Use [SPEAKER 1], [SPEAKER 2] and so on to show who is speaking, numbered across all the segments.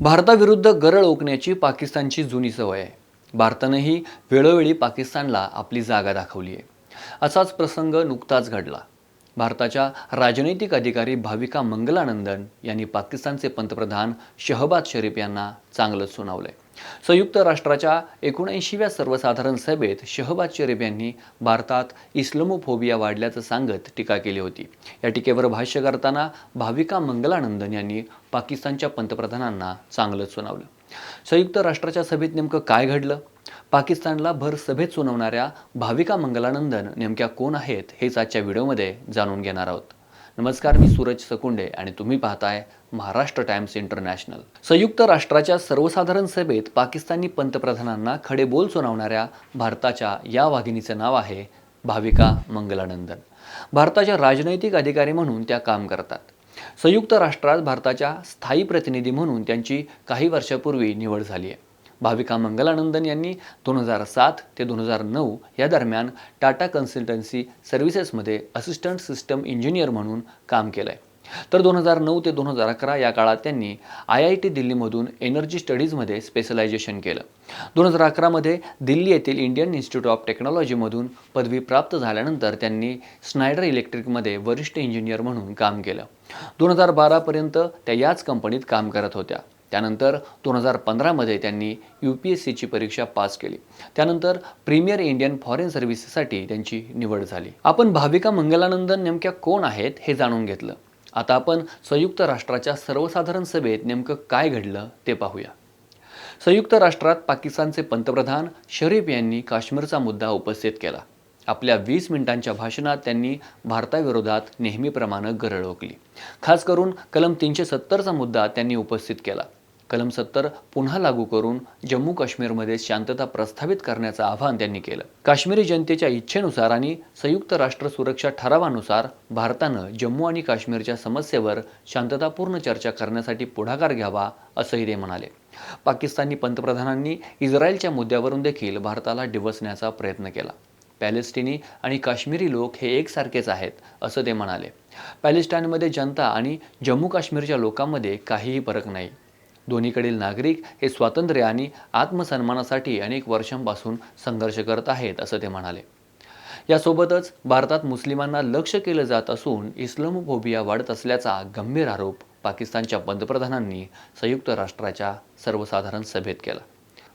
[SPEAKER 1] भारताविरुद्ध गरळ ओकण्याची पाकिस्तानची जुनी सवय आहे. भारतानंही वेळोवेळी पाकिस्तानला आपली जागा दाखवली आहे. असाच प्रसंग नुकताच घडला. भारताच्या राजनैतिक अधिकारी भाविका मंगलानंदन यांनी पाकिस्तानचे पंतप्रधान शहबाज शरीफ यांना चांगलंच सुनावलंय. संयुक्त राष्ट्राच्या एकोणऐंशीव्या सर्वसाधारण सभेत शहबाज शरीफ यांनी भारतात इस्लमोफोबिया वाढल्याचं सांगत टीका केली होती. या टीकेवर भाष्य करताना भाविका मंगलानंदन यांनी पाकिस्तानच्या पंतप्रधानांना चांगलंच सुनावलं. संयुक्त राष्ट्राच्या सभेत नेमकं काय घडलं? पाकिस्तानला भर सभेत सुनावणाऱ्या भाविका मंगलानंदन नेमक्या कोण आहेत हेच आजच्या व्हिडिओमध्ये जाणून घेणार आहोत. नमस्कार मी सूरज सकुंडे आणि तुम्ही पाहताय महाराष्ट्र टाइम्स इंटरनॅशनल. संयुक्त राष्ट्राच्या सर्वसाधारण सभेत पाकिस्तानी पंतप्रधानांना खडे बोल सुनावणाऱ्या भारताच्या या वाघिणीचं नाव आहे भाविका मंगलानंदन. भारताच्या राजनैतिक अधिकारी म्हणून त्या काम करतात. संयुक्त राष्ट्रात भारताच्या स्थायी प्रतिनिधी म्हणून त्यांची काही वर्षापूर्वी निवड झाली आहे. भाविका मंगलानंदन यांनी दोन हजार सात ते दोन हजार नऊ या दरम्यान टाटा कन्सल्टन्सी सर्व्हिसेसमध्ये असिस्टंट सिस्टम इंजिनियर म्हणून काम केलं आहे तर दोन हजार नऊ ते दोन हजार अकरा या काळात त्यांनी आय आय टी दिल्लीमधून एनर्जी स्टडीजमध्ये स्पेशलायझेशन केलं. दोन हजार अकरामध्ये दिल्ली येथील इंडियन इन्स्टिट्यूट ऑफ टेक्नॉलॉजीमधून पदवी प्राप्त झाल्यानंतर त्यांनी स्नायडर इलेक्ट्रिकमध्ये वरिष्ठ इंजिनियर म्हणून काम केलं. दोन हजार बारापर्यंत त्या याच कंपनीत काम करत होत्या. त्यानंतर दोन हजार पंधरामध्ये त्यांनी यू पी एस सीची परीक्षा पास केली. त्यानंतर प्रीमियर इंडियन फॉरेन सर्व्हिसेससाठी त्यांची निवड झाली. आपण भाविका मंगलानंदन नेमक्या कोण आहेत हे जाणून घेतलं. आता आपण संयुक्त राष्ट्राच्या सर्वसाधारण सभेत नेमकं काय घडलं ते पाहूया. संयुक्त राष्ट्रात पाकिस्तानचे पंतप्रधान शरीफ यांनी काश्मीरचा मुद्दा उपस्थित केला. आपल्या वीस मिनिटांच्या भाषणात त्यांनी भारताविरोधात नेहमीप्रमाणे गरळ ओकली. खास करून कलम तीनशे सत्तरचा मुद्दा त्यांनी उपस्थित केला. कलम सत्तर पुन्हा लागू करून जम्मू काश्मीरमध्ये शांतता प्रस्थापित करण्याचं आवाहन त्यांनी केलं. काश्मीरी जनतेच्या इच्छेनुसार आणि संयुक्त राष्ट्र सुरक्षा ठरावानुसार भारतानं जम्मू आणि काश्मीरच्या समस्येवर शांततापूर्ण चर्चा करण्यासाठी पुढाकार घ्यावा असंही ते म्हणाले. पाकिस्तानी पंतप्रधानांनी इस्रायलच्या मुद्द्यावरून देखील भारताला डिवसण्याचा प्रयत्न केला. पॅलेस्टिनी आणि काश्मीरी लोक हे एकसारखेच आहेत असं ते म्हणाले. पॅलेस्टाईनमध्ये जनता आणि जम्मू काश्मीरच्या लोकांमध्ये काहीही फरक नाही. दोन्हीकडील नागरिक हे स्वातंत्र्य आणि आत्मसन्मानासाठी अनेक वर्षांपासून संघर्ष करत आहेत असं ते म्हणाले. यासोबतच भारतात मुस्लिमांना लक्ष केलं जात असून इस्लामोफोबिया वाढत असल्याचा गंभीर आरोप पाकिस्तानच्या पंतप्रधानांनी संयुक्त राष्ट्राच्या सर्वसाधारण सभेत केला.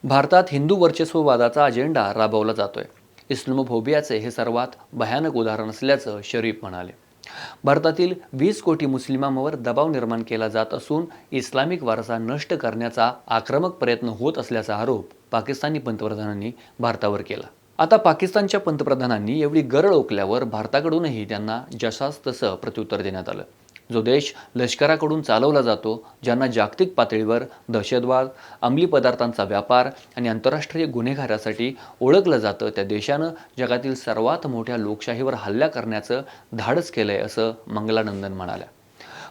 [SPEAKER 1] भारतात हिंदू वर्चस्ववादाचा अजेंडा राबवला जातोय. इस्लामोफोबियाचे हे सर्वात भयानक उदाहरण असल्याचं शरीफ म्हणाले. भारतातील वीस कोटी मुस्लिमांवर दबाव निर्माण केला जात असून इस्लामिक वारसा नष्ट करण्याचा आक्रमक प्रयत्न होत असल्याचा आरोप पाकिस्तानी पंतप्रधानांनी भारतावर केला. आता पाकिस्तानच्या पंतप्रधानांनी एवढी गरळ ओकल्यावर भारताकडूनही त्यांना जसास तसं प्रत्युत्तर देण्यात आलं. जो देश लष्कराकडून चालवला जातो ज्यांना जागतिक पातळीवर दहशतवाद अंमली पदार्थांचा व्यापार आणि आंतरराष्ट्रीय गुन्हेगारासाठी ओळखलं जातं त्या देशानं जगातील सर्वात मोठ्या लोकशाहीवर हल्ला करण्याचं धाडस केलंय असं मंगलानंदन म्हणाल्या.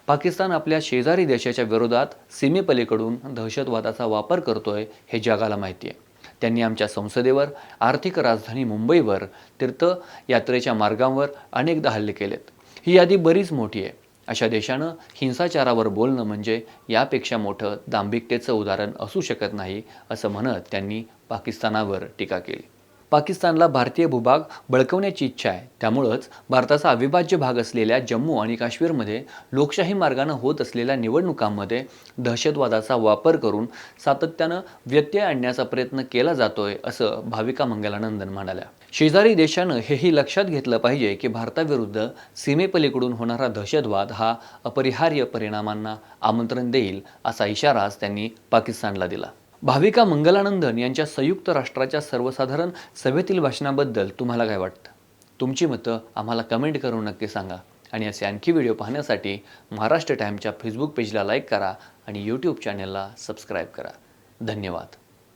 [SPEAKER 1] पाकिस्तान आपल्या शेजारी देशाच्या विरोधात सीमेपलीकडून दहशतवादाचा वापर करतोय हे जगाला माहिती आहे. त्यांनी आमच्या संसदेवर आर्थिक राजधानी मुंबईवर तीर्थयात्रेच्या मार्गांवर अनेकदा हल्ले केलेत. ही यादी बरीच मोठी आहे. अशा देशानं हिंसाचारावर बोलणं म्हणजे यापेक्षा मोठं दांभिकतेचं उदाहरण असू शकत नाही असं म्हणत त्यांनी पाकिस्तानावर टीका केली. पाकिस्तानला भारतीय भूभाग बळकवण्याची इच्छा आहे. त्यामुळंच भारताचा अविभाज्य भाग असलेल्या जम्मू आणि काश्मीरमध्ये लोकशाही मार्गानं होत असलेल्या निवडणुकांमध्ये दहशतवादाचा वापर करून सातत्यानं व्यत्यय आणण्याचा प्रयत्न केला जातोय असं भाविका मंगलानंदन म्हणाल्या. शेजारी देशानं हेही लक्षात घेतलं पाहिजे की भारताविरुद्ध सीमेपलीकडून होणारा दहशतवाद हा अपरिहार्य परिणामांना आमंत्रण देईल असा इशाराच त्यांनी पाकिस्तानला दिला. भाविका मंगलानंदन यांच्या संयुक्त राष्ट्राच्या सर्वसाधारण सभेतील भाषणाबद्दल तुम्हाला काय वाटतं? तुमची मतं आम्हाला कमेंट करून नक्की सांगा. आणि असे आणखी व्हिडिओ पाहण्यासाठी महाराष्ट्र टाईमच्या फेसबुक पेजला लाईक करा आणि यूट्यूब चॅनेलला सबस्क्राईब करा. धन्यवाद.